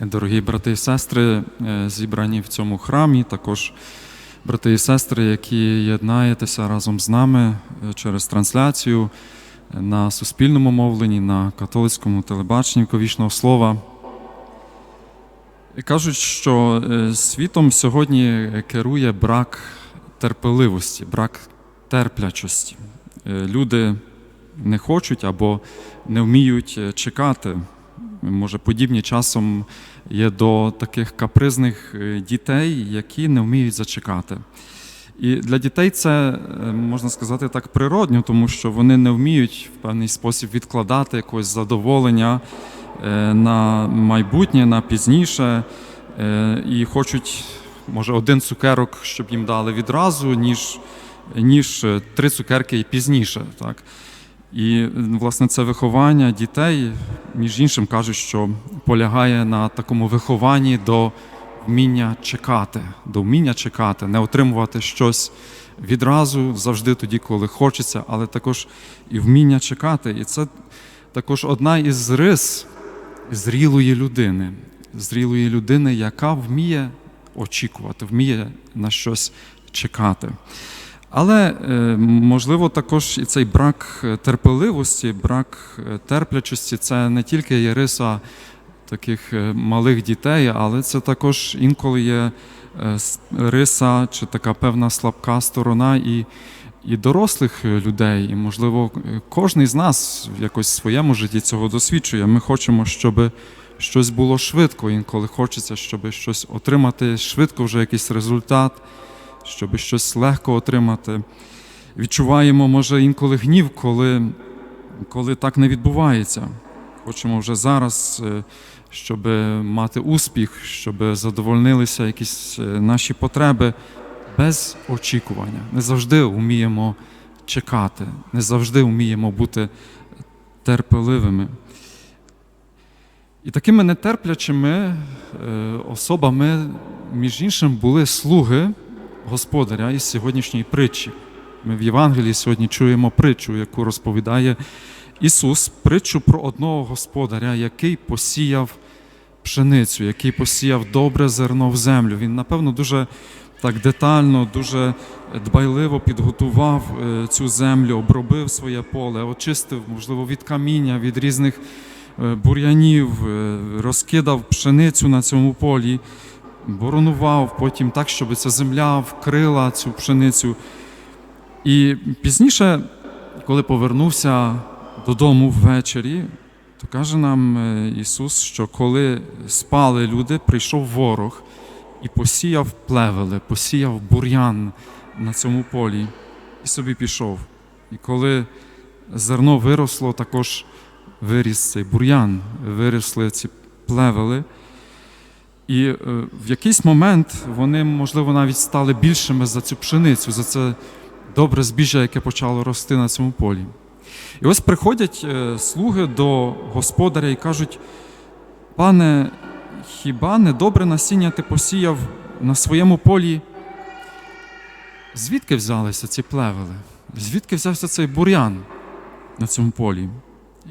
Дорогі брати і сестри, е, зібрані в цьому храмі, також брати і сестри, які єднаєтеся разом з нами е, через трансляцію е, на суспільному мовленні, на католицькому телебаченні вічного слова. Кажуть, що світом сьогодні керує брак терпеливості, брак терплячості. Люди не хочуть або не вміють чекати. Може, подібні часом є до таких капризних е, дітей, які не вміють зачекати. І для дітей це е, можна сказати так природньо, тому що вони не вміють в певний спосіб відкладати якогось задоволення е, на майбутнє, на пізніше, і хочуть, може, один цукерок, щоб їм дали відразу, ніж, ніж три цукерки і пізніше. Так? І власне це виховання дітей, між іншим кажуть, що полягає на такому вихованні до вміння чекати, до вміння чекати, не отримувати щось відразу, завжди тоді, коли хочеться, але також і вміння чекати. І це також одна із рис зрілої людини, зрілої людини, яка вміє очікувати, вміє на щось чекати. Але е, можливо також і цей брак е, терпеливості, брак е, терплячості це не тільки є риса таких малих дітей, але це також інколи є риса чи така певна слабка сторона і, і дорослих людей. І, можливо, кожен з нас в якось своєму житті цього досвідчує. Ми хочемо, щоб щось було швидко, інколи хочеться, щоб щось отримати швидко, вже якийсь результат щоб щось легко отримати. Відчуваємо, може, інколи гнів, коли, коли так не відбувається. Хочемо вже зараз, е, щоб мати успіх, щоб задовольнилися якісь е, наші потреби без очікування. Не завжди вміємо чекати, не завжди вміємо бути терпеливими. І такими нетерплячими е, особами, між іншим, були слуги господаря із сьогоднішньої притчі. Ми в Євангелії сьогодні чуємо притчу, яку розповідає Ісус, притчу про одного господаря, який посіяв пшеницю, який посіяв добре зерно в землю. Він, напевно, дуже так детально, дуже дбайливо підготував е, цю землю, обробив своє поле, очистив, можливо, від каміння, від різних е, бур'янів, е, розкидав пшеницю на цьому полі боронував потім так, щоб ця земля вкрила цю пшеницю. І пізніше, коли повернувся додому ввечері, то каже нам е, Ісус, що коли спали люди, прийшов ворог і посіяв плевели, посіяв бур'ян на цьому полі і собі пішов. І коли зерно виросло, також виріс цей бур'ян, виросли ці плевели. І е, в якийсь момент вони, можливо, навіть стали більшими за цю пшеницю, за це добре збіжжя, яке почало рости на цьому полі. І ось приходять е, слуги до господаря і кажуть: пане, хіба не добре насіння ти посіяв на своєму полі? Звідки взялися ці плевели? Звідки взявся цей бур'ян на цьому полі?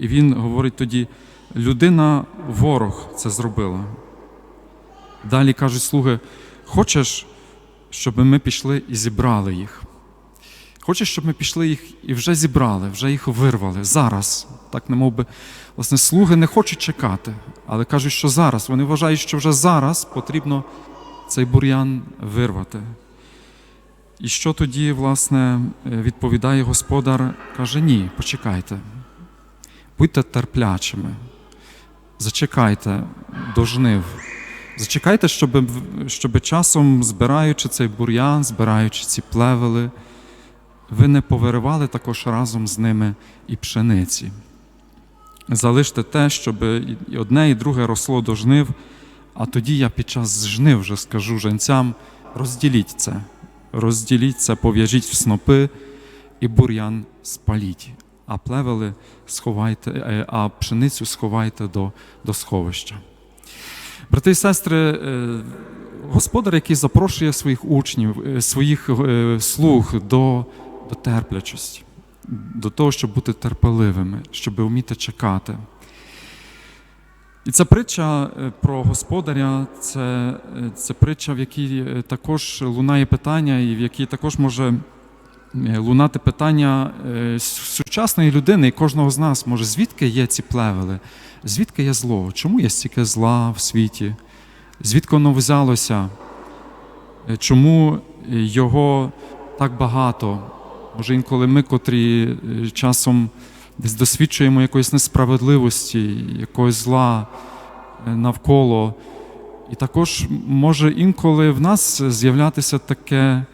І він говорить тоді: людина ворог це зробила. Далі кажуть слуги: хочеш, щоб ми пішли і зібрали їх? Хочеш, щоб ми пішли їх і вже зібрали, вже їх вирвали зараз. Так, не би, власне, слуги не хочуть чекати, але кажуть, що зараз. Вони вважають, що вже зараз потрібно цей бур'ян вирвати. І що тоді, власне, відповідає господар? Каже: ні, почекайте. Будьте терплячими, зачекайте до жнив. Зачекайте, щоб, щоб часом, збираючи цей бур'ян, збираючи ці плевели, ви не повиривали також разом з ними і пшениці. Залиште те, щоб і одне, і друге росло до жнив, а тоді я під час жнив вже скажу женцям: розділіть це, розділіть це, пов'яжіть в снопи і бур'ян спаліть, а плевели сховайте, е, а пшеницю сховайте до, до сховища. Брати і сестри, е, господар, який запрошує своїх учнів, е, своїх е, слуг до, до терплячості, до того, щоб бути терпеливими, щоб вміти чекати. І ця притча про господаря, це, це притча, в якій також лунає питання, і в якій також може лунати питання е, сучасної людини і кожного з нас. Може, звідки є ці плевели? Звідки є зло? Чому є стільки зла в світі? Звідки воно взялося? Е, Чому його так багато? Може, інколи ми, котрі е, часом десь досвідчуємо якоїсь несправедливості, якогось зла е, навколо. І також може інколи в нас з'являтися таке,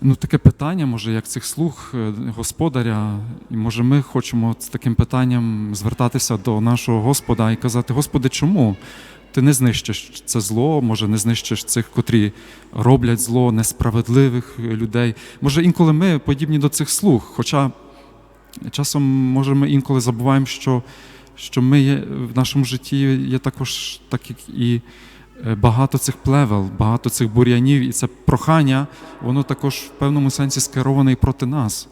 ну, таке питання, може, як цих слуг е, господаря, і може ми хочемо з таким питанням звертатися до нашого Господа і казати: Господи, чому? Ти не знищиш це зло, може, не знищиш цих, котрі роблять зло, несправедливих людей. Може, інколи ми подібні до цих слуг, хоча часом, може, ми інколи забуваємо, що, що ми є, в нашому житті є також так, як і е, багато цих плевел, багато цих бур'янів, і це прохання, воно також в певному сенсі скероване і проти нас.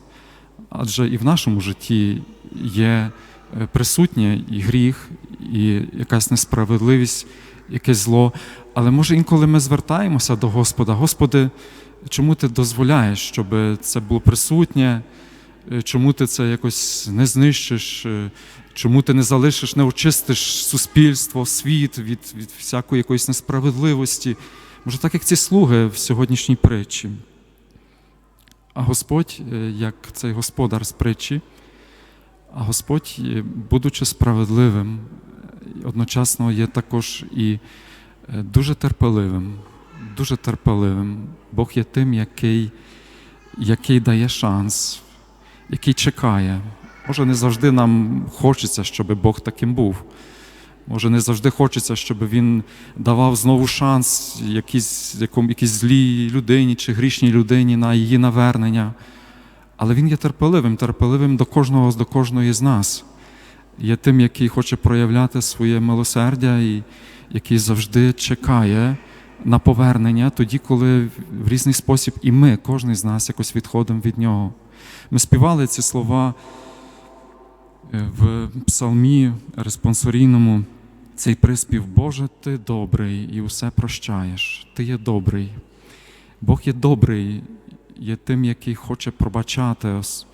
Адже і в нашому житті є е, присутнє і гріх, і якась несправедливість, якесь зло. Але може інколи ми звертаємося до Господа, Господи, чому ти дозволяєш, щоб це було присутнє? Е, Чому ти це якось не знищиш? Чому ти не залишиш, не очистиш суспільство, світ від, від всякої якоїсь несправедливості? Може, так як ці слуги в сьогоднішній притчі. А Господь, е, як цей господар з притчі, а Господь, е, будучи справедливим, е, одночасно є також і дуже терпеливим, дуже терпеливим. Бог є тим, який, який дає шанс, який чекає. Може, не завжди нам хочеться, щоб Бог таким був. Може, не завжди хочеться, щоб він давав знову шанс якійсь, якому, якійсь злій людині чи грішній людині на її навернення. Але він є терпеливим, терпеливим до кожного до кожної з нас. Є тим, який хоче проявляти своє милосердя і який завжди чекає на повернення тоді, коли в різний спосіб і ми, кожен з нас, якось відходимо від нього. Ми співали ці слова в псалмі респонсорійному. Цей приспів, Боже, ти добрий і усе прощаєш. Ти є добрий. Бог є добрий, є тим, який хоче пробачати нас.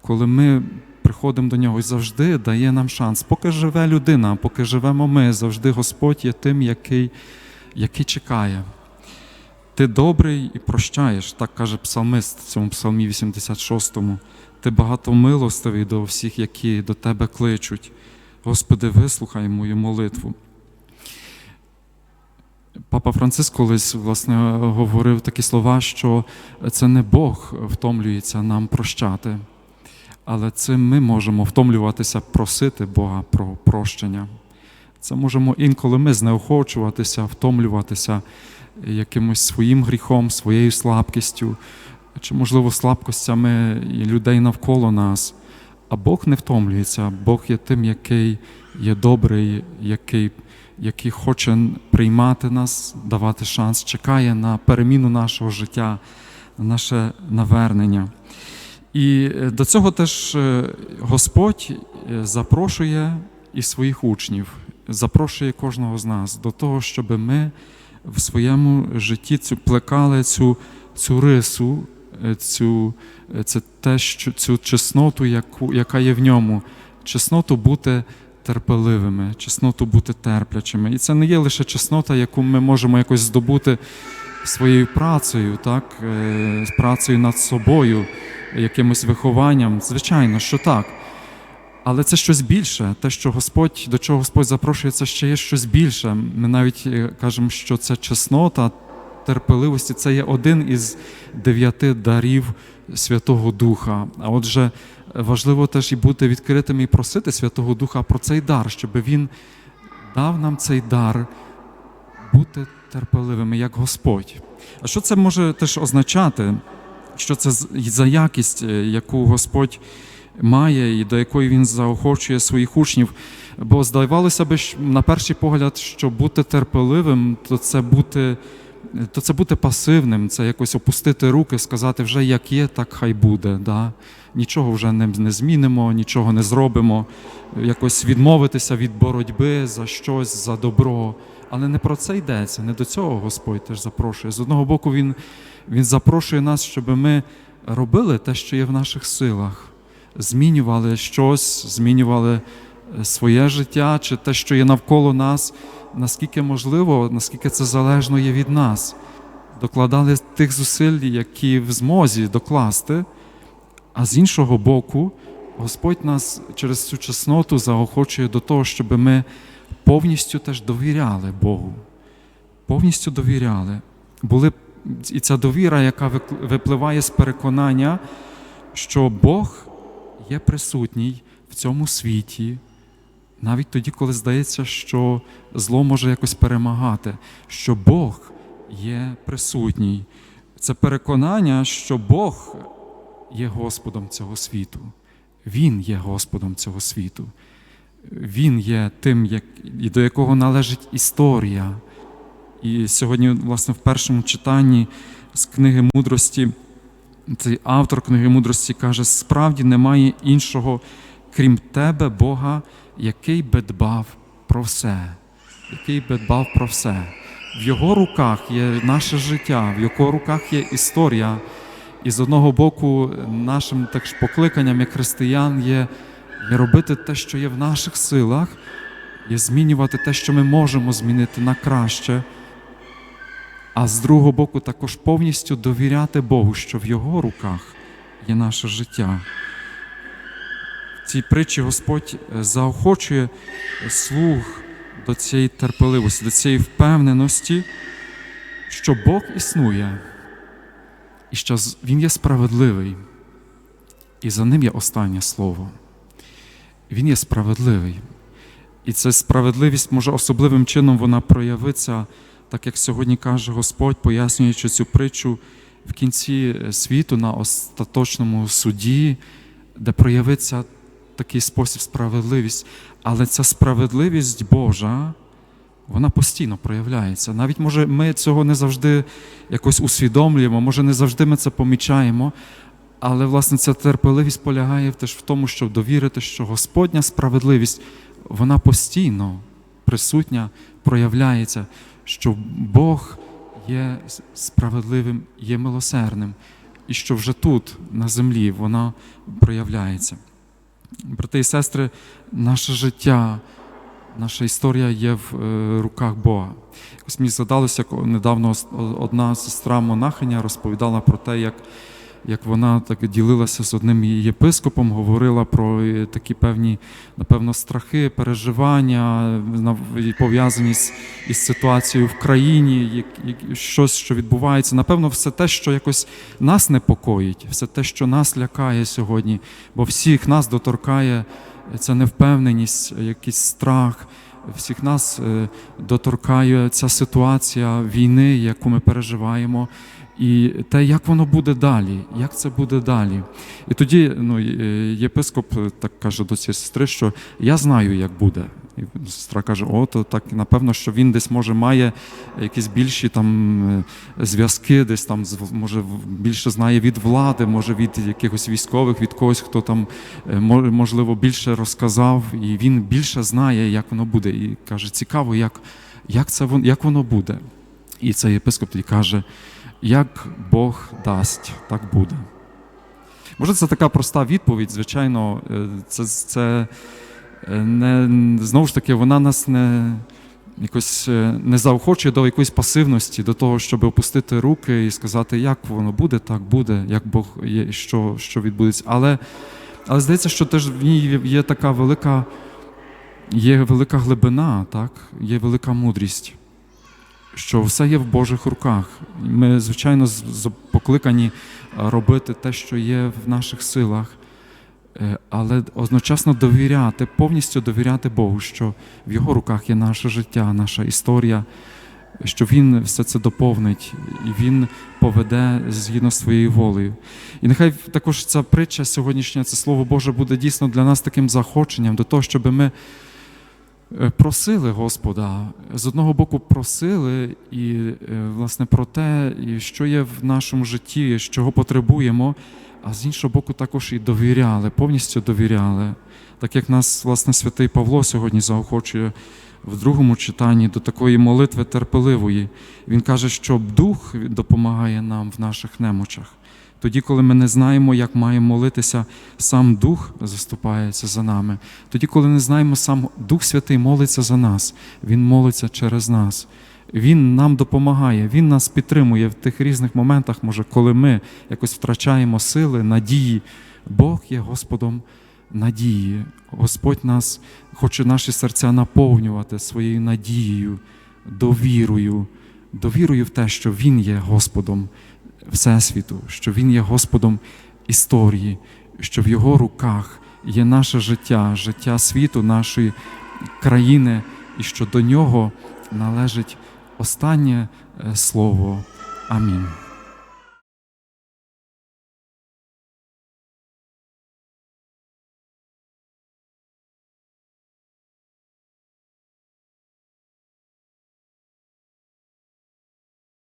Коли ми приходимо до нього і завжди дає нам шанс. Поки живе людина, поки живемо ми, завжди Господь є тим, який, який чекає. Ти добрий і прощаєш, так каже псалмист в цьому псалмі 86-му. Ти багатомилостивий до всіх, які до тебе кличуть. Господи, вислухай мою молитву. Папа Франциск колись власне говорив такі слова, що це не Бог втомлюється нам прощати, але цим ми можемо втомлюватися, просити Бога про прощення. Це можемо інколи ми знеохочуватися, втомлюватися якимось своїм гріхом, своєю слабкістю, чи, можливо, слабкостями людей навколо нас. А Бог не втомлюється, Бог є тим, який є добрий, який, який хоче приймати нас, давати шанс, чекає на переміну нашого життя, на наше навернення. І е, до цього теж е, Господь е, запрошує і своїх учнів, запрошує кожного з нас до того, щоб ми в своєму житті цю плекали цю, цю рису, цю, е, це те, що цю чесноту, яку, яка є в ньому, чесноту бути терпеливими, чесноту бути терплячими. І це не є лише чеснота, яку ми можемо якось здобути своєю працею, так, е, працею над собою, якимось вихованням. Звичайно, що так. Але це щось більше. Те, що Господь, до чого Господь запрошує, це ще є щось більше. Ми навіть е, кажемо, що це чеснота, терпеливості це є один із дев'яти дарів Святого Духа. А отже, важливо теж і бути відкритими і просити Святого Духа про цей дар, щоб Він дав нам цей дар бути терпеливими, як Господь. А що це може теж означати? Що це за якість, е, яку Господь має і до якої він заохочує своїх учнів? Бо здавалося що на перший погляд, що бути терпеливим, то це бути, то це бути пасивним, це якось опустити руки, сказати, вже як є, так хай буде. Да? нічого вже не, не змінимо, нічого не зробимо, якось відмовитися від боротьби за щось, за добро. Але не про це йдеться, не до цього Господь теж запрошує. З одного боку, Він, він запрошує нас, щоб ми робили те, що є в наших силах, змінювали щось, змінювали е, своє життя чи те, що є навколо нас, наскільки можливо, наскільки це залежно є від нас. Докладали тих зусиль, які в змозі докласти, а з іншого боку, Господь нас через цю чесноту заохочує до того, щоб ми повністю теж довіряли Богу. Повністю довіряли. Були і ця довіра, яка випливає з переконання, що Бог є присутній в цьому світі, навіть тоді, коли здається, що зло може якось перемагати, що Бог є присутній. Це переконання, що Бог є Господом цього світу. Він є Господом цього світу. Він є тим, як, і до якого належить історія. І сьогодні, власне, в першому читанні з книги мудрості, цей автор книги мудрості каже: справді немає іншого, крім тебе, Бога, який би дбав про все, який би дбав про все. В його руках є наше життя, в його руках є історія. І з одного боку, нашим також покликанням як християн є, є робити те, що є в наших силах, є змінювати те, що ми можемо змінити на краще. А з другого боку, також повністю довіряти Богу, що в Його руках є наше життя. Цій притчі Господь е, заохочує слуг до цієї терпеливості, до цієї впевненості, що Бог існує, і що Він є справедливий, і за ним є останнє слово. Він є справедливий. І ця справедливість може особливим чином вона проявиться, так як сьогодні каже Господь, пояснюючи цю притчу в кінці е, світу на остаточному суді, де проявиться такий спосіб справедливість. Але ця справедливість Божа, вона постійно проявляється. Навіть може ми цього не завжди якось усвідомлюємо, може не завжди ми це помічаємо. Але власне ця терпеливість полягає теж в тому, щоб довірити, що Господня справедливість вона постійно присутня, проявляється, що Бог є справедливим, є милосердним, і що вже тут, на землі, вона проявляється. Брати і сестри, наше життя, наша історія є в е, руках Бога. Ось мені згадалося, недавно одна сестра монахиня розповідала про те, як як вона так ділилася з одним єпископом, говорила про е, такі певні, напевно, страхи, переживання, пов'язані з із ситуацією в країні, як, щось, що відбувається. Напевно, все те, що якось нас непокоїть, все те, що нас лякає сьогодні, бо всіх нас доторкає ця невпевненість, якийсь страх. Всіх нас е, доторкає ця ситуація війни, яку ми переживаємо, і те, як воно буде далі, як це буде далі. І тоді ну, е, єпископ так каже до цієї сестри, що я знаю, як буде. І сестра каже: о, то так напевно, що він десь може має якісь більші там е, зв'язки, десь там може більше знає від влади, може від якихось військових, від когось, хто там е, можливо більше розказав, і він більше знає, як воно буде. І каже, цікаво, як, як це як воно буде. І цей єпископ тоді каже, як Бог дасть, так буде. Може, це така проста відповідь, звичайно, е, це, це е, не, знову ж таки, вона нас не, якось е, не заохочує до якоїсь пасивності, до того, щоб опустити руки і сказати, як воно буде, так буде, як Бог є, що, що відбудеться. Але, але здається, що теж в ній є така велика, є велика глибина, так? є велика мудрість що все є в Божих руках. Ми, звичайно, покликані е, робити те, що є в наших силах, е, але одночасно довіряти, повністю довіряти Богу, що в Його руках є наше життя, наша історія, що Він все це доповнить і Він поведе згідно своєю волею. І нехай також ця притча сьогоднішня, це Слово Боже, буде дійсно для нас таким захоченням до того, щоб ми просили Господа, з одного боку просили і, е, власне, про те, що є в нашому житті, з чого потребуємо, а з іншого боку, також і довіряли, повністю довіряли. Так як нас, власне, святий Павло сьогодні заохочує в другому читанні до такої молитви терпеливої. Він каже, що Дух допомагає нам в наших немочах. Тоді, коли ми не знаємо, як маємо молитися, сам Дух заступається за нами. Тоді, коли не знаємо, сам Дух Святий молиться за нас, Він молиться через нас. Він нам допомагає, Він нас підтримує в тих різних моментах, може, коли ми якось втрачаємо сили, надії. Бог є Господом надії. Господь нас хоче наші серця наповнювати своєю надією, довірою, довірою в те, що Він є Господом Всесвіту, що Він є Господом історії, що в Його руках є наше життя, життя світу, нашої країни, і що до нього належить останнє е, слово. Амінь.